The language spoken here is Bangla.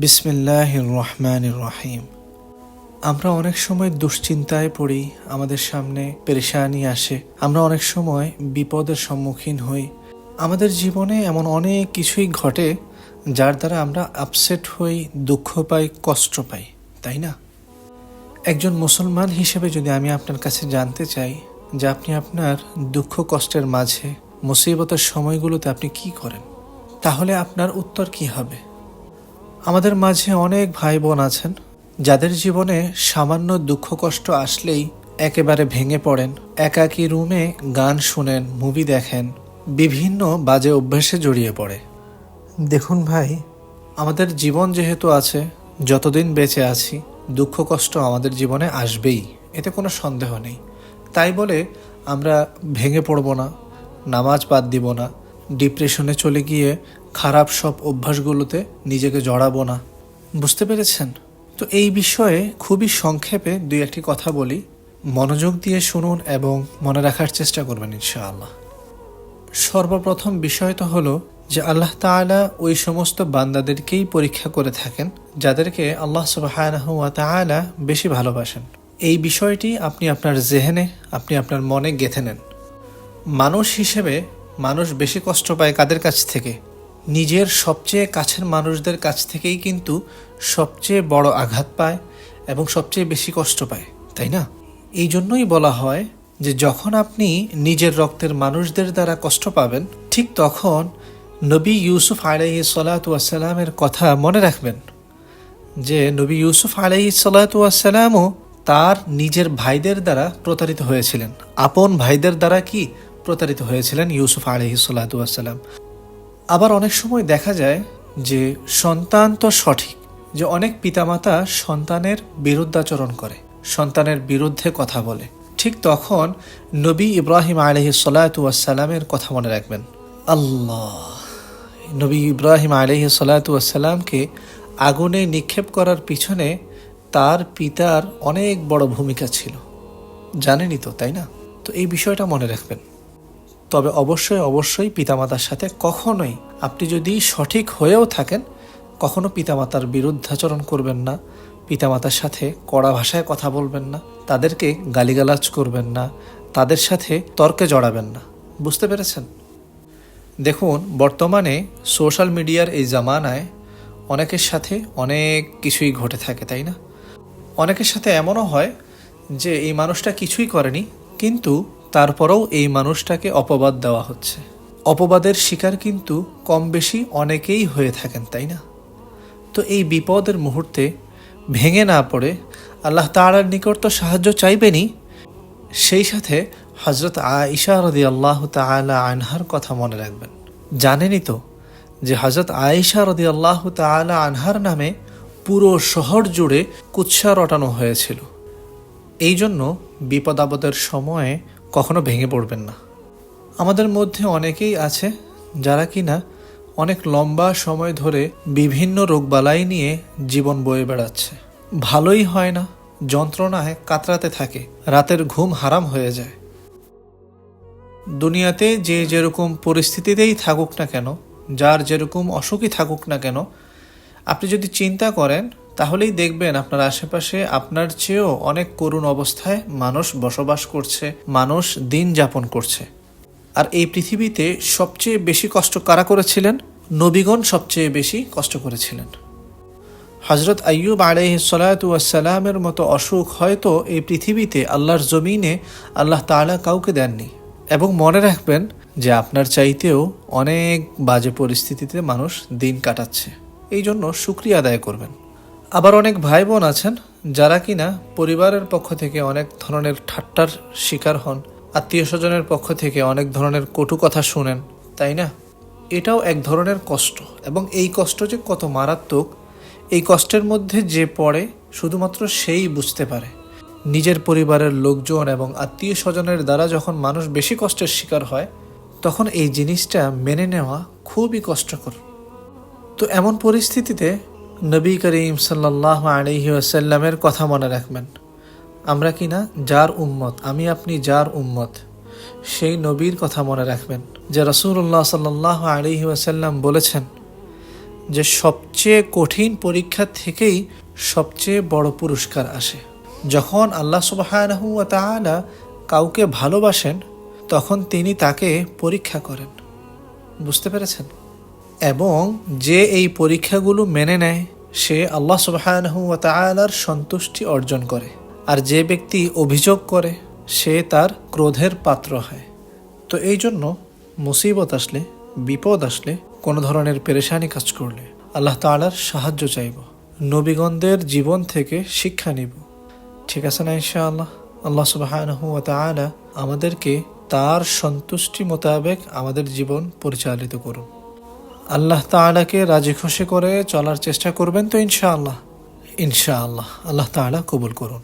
বিসমিল্লাহ রহমান রহিম। আমরা অনেক সময় দুশ্চিন্তায় পড়ি, আমাদের সামনে পেরেশানি আসে। আমরা অনেক সময় বিপদের সম্মুখীন হই। আমাদের জীবনে এমন অনেক কিছুই ঘটে যার দ্বারা আমরা আপসেট হই, দুঃখ পাই, কষ্ট পাই, তাই না? একজন মুসলমান হিসেবে যদি আমি আপনার কাছে জানতে চাই যে আপনি আপনার দুঃখ কষ্টের মাঝে, মুসিবতের সময়গুলোতে আপনি কি করেন, তাহলে আপনার উত্তর কি হবে? আমাদের মাঝে অনেক ভাই বোন আছেন, যাদের জীবনে সামান্য দুঃখ কষ্ট আসলেই একেবারে ভেঙে পড়েন। একাকী রুমে গান শুনেন, মুভি দেখেন, বিভিন্ন বাজে অভ্যাসে জড়িয়ে পড়ে। দেখুন ভাই, আমাদের জীবন যেহেতু আছে, যতদিন বেঁচে আছি, দুঃখ কষ্ট আমাদের জীবনে আসবেই, এতে কোনো সন্দেহ নেই। তাই বলে আমরা ভেঙে পড়ব না, নামাজ বাদ দিব না ডিপ্রেশনে চলে গিয়ে খারাপ সব অভ্যাসগুলোতে নিজেকে জড়াবো না। বুঝতে পেরেছেন? তো এই বিষয়ে খুবই সংক্ষেপে দুই একটি কথা বলি। মনোযোগ দিয়ে শুনুন এবং মনে রাখার চেষ্টা করবেন ইনশাআল্লাহ। সর্বপ্রথম বিষয় তো হলো যে আল্লাহ তাআলা ওই সমস্ত বান্দাদেরকেই পরীক্ষা করে থাকেন, যাদেরকে আল্লাহ সুবহানাহু ওয়া তাআলা বেশি ভালোবাসেন। এই বিষয়টি আপনি আপনার জেহেনে, আপনি আপনার মনে গেঁথে নেন। মানুষ হিসেবে মানুষ বেশি কষ্ট পায় কাদের কাছ থেকে? নিজের সবচেয়ে কাছের মানুষদের কাছ থেকেই কিন্তু সবচেয়ে বড় আঘাত পায় এবং সবচেয়ে বেশি কষ্ট পায়, তাই না? এই জন্যই বলা হয় যে যখন আপনি নিজের রক্তের মানুষদের দ্বারা কষ্ট পাবেন, ঠিক তখন নবী ইউসুফ আলাইহি সালাতামের কথা মনে রাখবেন যে নবী ইউসুফ আলাইহি সালাতামও তার নিজের ভাইদের দ্বারা প্রতারিত হয়েছিলেন। আপন ভাইদের দ্বারা কি? প্রতারিত হয়েছিলেন ইউসুফ আলহি সাল্লাম আবার অনেক সময় দেখা যায় যে সন্তান তো সঠিক, যে অনেক পিতামাতা সন্তানের বিরুদ্ধাচরণ করে, সন্তানের বিরুদ্ধে কথা বলে। ঠিক তখন নবী ইব্রাহিম আলহি সাল্লাতামের কথা মনে রাখবেন। আল্লাহ, নবী ইব্রাহিম আলহি সাল্লাতামকে আগুনে নিক্ষেপ করার পিছনে তার পিতার অনেক বড় ভূমিকা ছিল। জানেনই তো, তাই না? তো এই বিষয়টা মনে রাখবেন। তবে অবশ্যই অবশ্যই পিতামাতার সাথে কখনোই আপনি যদি সঠিক হয়েও থাকেন, কখনো পিতামাতার বিরুদ্ধাচরণ করবেন না, পিতামাতার সাথে কড়া ভাষায় কথা বলবেন না, তাদেরকে গালিগালাজ করবেন না, তাদের সাথে তর্কে জড়াবেন না। বুঝতে পেরেছেন? দেখুন, বর্তমানে সোশ্যাল মিডিয়ার এই জামানায় অনেকের সাথে অনেক কিছুই ঘটে থাকে, তাই না? অনেকের সাথে এমনও হয় যে এই মানুষটা কিছুই করেনি, কিন্তু তারপরেও এই মানুষটাকে অপবাদ দেওয়া হচ্ছে। অপবাদের শিকার কিন্তু কম বেশি অনেকেই হয়ে থাকেন, তাই না? তো এই বিপদের মুহূর্তে ভেঙে না পড়ে আল্লাহ তালার নিকট তো সাহায্য চাইবেনই। সেই সাথে হজরত আইসা রদি আল্লাহ তালা আনহার কথা মনে রাখবেন। জানেনই তো যে হজরত আয়েশা রদি আল্লাহ তালা আনহার নামে পুরো শহর জুড়ে কুৎসা রটানো হয়েছিল। এই জন্য বিপদ আপদের সময়ে কখনো ভেঙে পড়বেন না। আমাদের মধ্যে অনেকেই আছে যারা কিনা অনেক লম্বা সময় ধরে বিভিন্ন রোগবালাই নিয়ে জীবন বয়ে বেড়াচ্ছে। ভালোই হয় না, যন্ত্রণায় কাতরাতে থাকে, রাতের ঘুম হারাম হয়ে যায়। দুনিয়াতে যে যেরকম পরিস্থিতিতেই থাকুক না কেন, যার যেরকম অসুখই থাকুক না কেন, আপনি যদি চিন্তা করেন তাহলেই দেখবেন আপনার আশেপাশে আপনার চেয়েও অনেক করুণ অবস্থায় মানুষ বসবাস করছে, মানুষ দিন যাপন করছে। আর এই পৃথিবীতে সবচেয়ে বেশি কষ্ট কারা করেছিলেন? নবীগণ সবচেয়ে বেশি কষ্ট করেছিলেন। হজরত আইয়ুব আলহ সালাতামের মতো অসুখ হয়তো এই পৃথিবীতে আল্লাহর জমিনে আল্লাহ তালা কাউকে দেননি। এবং মনে রাখবেন যে আপনার চাইতেও অনেক বাজে পরিস্থিতিতে মানুষ দিন কাটাচ্ছে। এই জন্য সুক্রিয়া আদায় করবেন। আবার অনেক ভাই বোন আছেন যারা কিনা পরিবারের পক্ষ থেকে অনেক ধরনের ঠাট্টার শিকার হন, আত্মীয় স্বজনের পক্ষ থেকে অনেক ধরনের কটু কথা শুনেন, তাই না? এটাও এক ধরনের কষ্ট এবং এই কষ্ট যে কত মারাত্মক, এই কষ্টের মধ্যে যে পড়ে শুধুমাত্র সেই বুঝতে পারে। নিজের পরিবারের লোকজন এবং আত্মীয় স্বজনের দ্বারা যখন মানুষ বেশি কষ্টের শিকার হয়, তখন এই জিনিসটা মেনে নেওয়া খুবই কষ্টকর। তো এমন পরিস্থিতিতে নবী করিম সাল্লাহ আলহি আসাল্লামের কথা মনে রাখবেন। আমরা কি না? যার উম্মত। আমি আপনি যার উম্মত। সেই নবীর কথা মনে রাখবেন, যে রসুল্লাহ সাল্লাহ আলহি আসাল্লাম বলেছেন যে সবচেয়ে কঠিন পরীক্ষা থেকেই সবচেয়ে বড় পুরস্কার আসে। যখন আল্লাহ তাআলা কাউকে ভালোবাসেন, তখন তিনি তাকে পরীক্ষা করেন। বুঝতে পেরেছেন? এবং যে এই পরীক্ষাগুলো মেনে নেয়, সে আল্লাহ তাআলার সন্তুষ্টি অর্জন করে। আর যে ব্যক্তি অভিযোগ করে, সে তার ক্রোধের পাত্র হয়। তো এই জন্য মুসিবত আসলে, বিপদ আসলে কোনো ধরনের পেরেশানি কাজ করলে আল্লাহ তাআলার সাহায্য চাইব। নবীগণদের জীবন থেকে শিক্ষা নিব। ঠিক আছে না ইনশাআল্লাহ? আল্লাহ তাআলা আমাদেরকে তার সন্তুষ্টি মোতাবেক আমাদের জীবন পরিচালিত করুন। আল্লাহ তাআলাকে রাজি খুশি করে চলার চেষ্টা করবেন তো ইনশাআল্লাহ। ইনশাআল্লাহ। আল্লাহ তাহলে কবুল করুন।